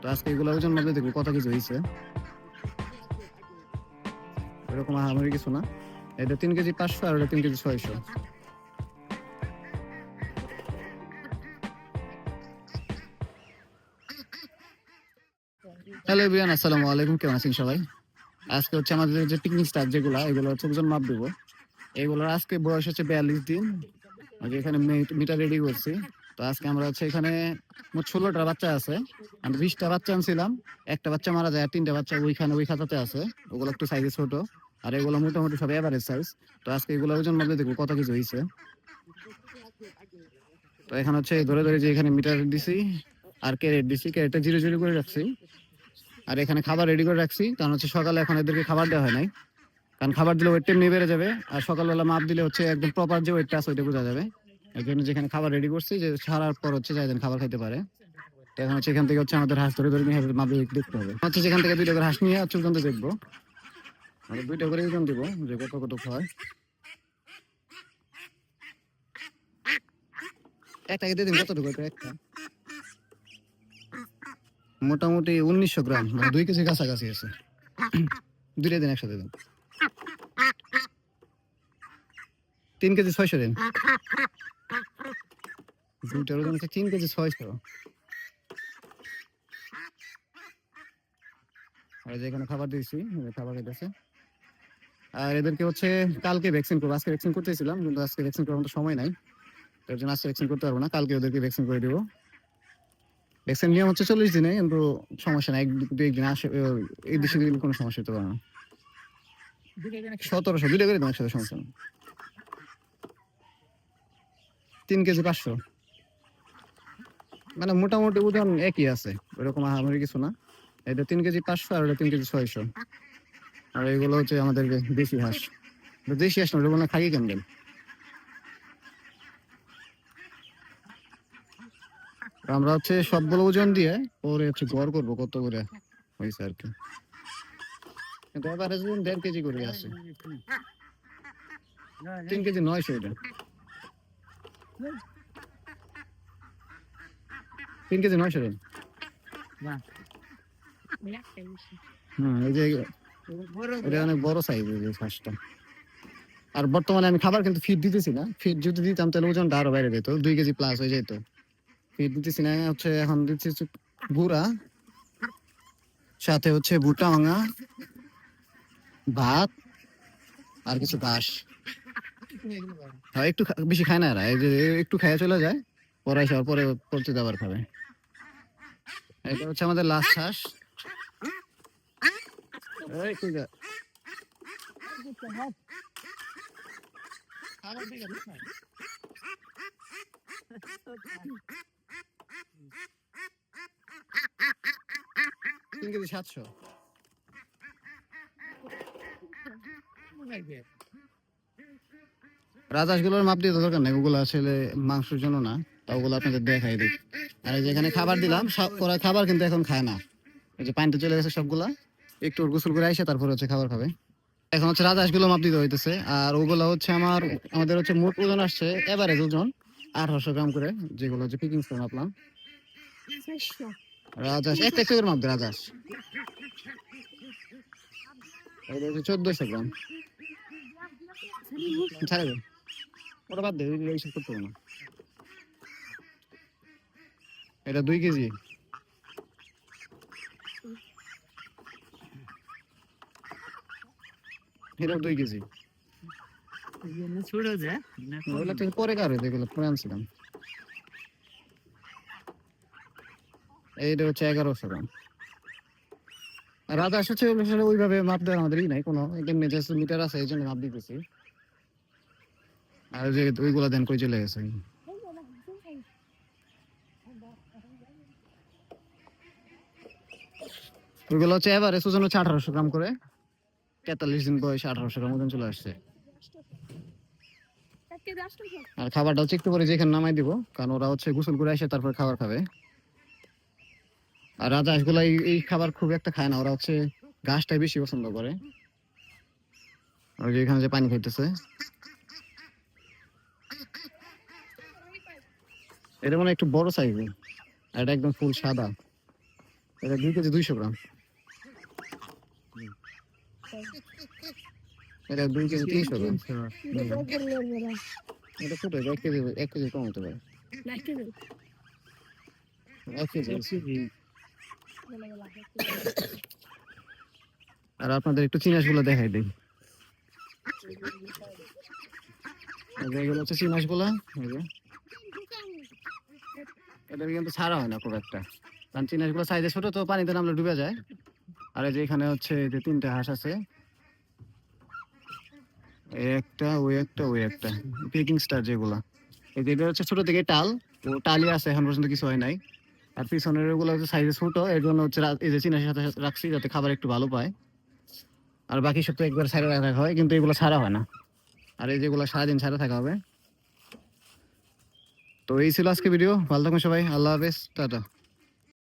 তো আজকে এগুলো দেখব কত হয়েছে? এরকম কিছু না। এটা তিন কেজি পাঁচশো আর ওটা তিন কেজি ছয়শো। হ্যালো বিয়ান আসসালামু আলাইকুম। কেমন আছেন সবাই? আজকে হচ্ছে আমাদের যে পিকনিক স্টাফ যেগুলো, এগুলো হচ্ছে ওজন মাপ দেবো। এগুলোর আজকে বয়স হচ্ছে বিয়াল্লিশ দিন। এখানে মিটার রেডি করছি। তো আজকে আমরা হচ্ছে এখানে মোট ষোলোটা বাচ্চা আছে। আমি বিশটা বাচ্চা আনছিলাম, একটা বাচ্চা মারা যায় আর তিনটা বাচ্চা ওইখানে ওই খাতাতে আছে। ওগুলো একটু সাইজে ছোট, আর এগুলো মোটামুটি সব এভারেজ সাইজ তো আজকে এগুলো ওজন মধ্যে দেখব কত কিছু হয়েছে। তো এখন হচ্ছে ধরে ধরে যে এখানে মিটার দিছি, আর ক্যারেট দিছি ক্যারেটটা জিরো জিরো করে রাখছি। আর এখানে খাবার রেডি করে রাখছি, কারণ হচ্ছে সকালে এখন এদেরকে খাবার দেওয়া হয় নাই। কারণ খাবার দিলে ওয়েট এমনি বেড়ে যাবে, আর সকালবেলা মাপ দিলে হচ্ছে একদম প্রপার যে ওয়েটটা আছে ওইটা বোঝা যাবে। এই যেখানে খাবার রেডি করছি, যে ছাড়ার পর হচ্ছে যাই খাবার খাইতে পারে। এখন হচ্ছে এখান থেকে হচ্ছে আমাদের হাঁস ধরে ধরে নিয়ে মাপ দেখতে হবে। হচ্ছে যেখান থেকে দুইটা করে হাঁস নিয়ে হচ্ছে ওখান দেখব। আর দুইটা করে ওজন দিব যে কত কত হয় একটাকে দিয়ে দিন কতটুকু একটা? মোটামুটি উনিশশো গ্রাম মানে দুই কেজি কাছাকাছি আছে। দুইটা দিন, একসাথে দিন। তিন কেজি ছয়শো দিন। দুইটার ওজন হচ্ছে তিন কেজি ছয়শো। আর যেখানে খাবার দিয়েছি খাবার খেতেছে আর এদেরকে হচ্ছে কালকে ভ্যাকসিন করব। আজকে ভ্যাকসিন করতেছিলাম কিন্তু আজকে ভ্যাকসিন করার মতো সময় নাই। তার জন্য আজকে ভ্যাকসিন করতে পারব না। কালকে ওদেরকে ভ্যাকসিন করে দিব। ভ্যাকসিন নিয়ম হচ্ছে চল্লিশ দিনে কিন্তু সমস্যা নাই। এক দু একদিন আসে এই দেশে কোনো সমস্যা হতে পারে না। সতেরোশো দুইটা করে দিন একসাথে সমস্যা নেই। তিন কেজি পাঁচশো। মানে মোটামুটি ওজন একই আছে, ওরকম আহামরি কিছু না। এটা তিন কেজি পাঁচশো আর ওটা তিন কেজি ছয়শো। আর এগুলো হচ্ছে আমাদের দেশি হাঁস। দেশি হাঁস না ওটা বলে খাই কেন আমরা হচ্ছে সবগুলো ওজন দিয়ে পরে হচ্ছে গড় করব, কত করে হয়েছে আর কি। কিন্তু এবারে দেড় কেজি করে আছে। তিন কেজি নয়শো এটা তিন কেজি নয়শো রে হম এই যে এটা অনেক বড় সাইজ এই যে আর বর্তমানে আমি খাবার কিন্তু ফিট দিতেছি না। ফিট যদি দিতাম তাহলে ওজনটা আরও বাইরে যেত। দুই কেজি প্লাস হয়ে যেত। ফিট দিতেছি না হচ্ছে এখন দিচ্ছি গুড়া সাথে হচ্ছে ভুট্টা ভাঙা ভাত আর কিছু ঘাস। হ্যাঁ একটু বেশি খায় না এই যে একটু খাইয়া চলে যায়, পরে এসে পরে পড়তে আবার খাবে। এটা হচ্ছে আমাদের লাস্ট হাঁস সাতশো। রাজহাঁসগুলোর মাপ দিয়ে দরকার নেই, ওগুলো আসলে মাংসের জন্য না তা ওগুলো আপনাদের দেখাই দিই। আর যেখানে খাবার দিলাম, সব ওরা খাবার কিন্তু এখন খায় না। এই যে পানিতে চলে গেছে সবগুলা, একটু গোসল করে আইসে তারপরে হচ্ছে খাবার খাবে। এখন হচ্ছে রাজহাঁসগুলো মাপ দিতে হইতেছে, আর ওগুলো হচ্ছে আমার, আমাদের হচ্ছে মোট ওজন আসছে এভারেজ ওজন, আঠারোশো গ্রাম করে, যেগুলো হচ্ছে পিকিং করে মাপলাম রাজহাঁস একটা একটা করে মাপ দে, রাজহাঁস। হচ্ছে চোদ্দশো গ্রাম। ছাড়ে ওটা বাদ দে ওই- এইসব করতে না। এটা দুই কেজি। এটা দুই কেজি। ছোট যে ওগুলো থেকে পরে কার এগুলো পরে আনছিলাম। এইটা হচ্ছে এগারোশো গ্রাম। আর রাত আসছে ওইভাবে মাপ দেওয়ার আমাদের নাই কোনো জাস্ট মিটার আছে এই জন্য মাপ দিতেছি। আর যে ওইগুলা দেন কই চলে গেছে। ওইগুলো হচ্ছে আঠারোশো গ্রাম করে। তেতাল্লিশ দিন বয়সে আঠারোশো গ্রাম চলে আসছে। আর খাবারটা হচ্ছে একটু পরে যেখানে নামাই দিব, কারণ ওরা হচ্ছে গোসল করে আসে, তারপর খাবার খাবে। আর রাজা হাঁসগুলা এই- খাবার খুব একটা খায় না, ওরা হচ্ছে ঘাসটাই বেশি পছন্দ করে। ওই যে এখানে যে পানি খাইতেছে। এটা মানে একটু বড় সাইজ। এটা একদম ফুল সাদা। এটা দুই কেজি দুইশো গ্রাম। এটা দুই কেজি তিনশো গ্রাম। এটা ছোট এক কেজি এক কেজি কম হতে পারে। এক কেজি। আর আপনাদের একটু চিনাসগুলো দেখাই দিই। এগুলো হচ্ছে চিনাস এটা কিন্তু ছাড়া হয় না খুব একটা। কারণ চিনাসগুলো সাইজে ছোট, তো পানিতে নামলে ডুবে যায়। আর এই যে এখানে হচ্ছে যে তিনটে হাঁস আছে। এই একটা ওই একটা ওই একটা। পিকিং স্টার যেগুলা। এই যে হচ্ছে ছোট থেকে টাল। ও টালি আছে, এখন পর্যন্ত কিছু হয় নাই। আর পিছনের ওগুলো হচ্ছে সাইজে ছোট, এর জন্য হচ্ছে এই যে চিনাসের সাথে রাখছি যাতে খাবার একটু ভালো পায়। আর বাকি সব তো একবার ছাড়া রাখা হয়, কিন্তু এগুলো ছাড়া হয় না। আর এই যেগুলো সারাদিন ছাড়া থাকা হবে তো এই ছিল আজকে ভিডিও ভালো থাকুন সবাই। আল্লাহ হাফেজ। টাটা।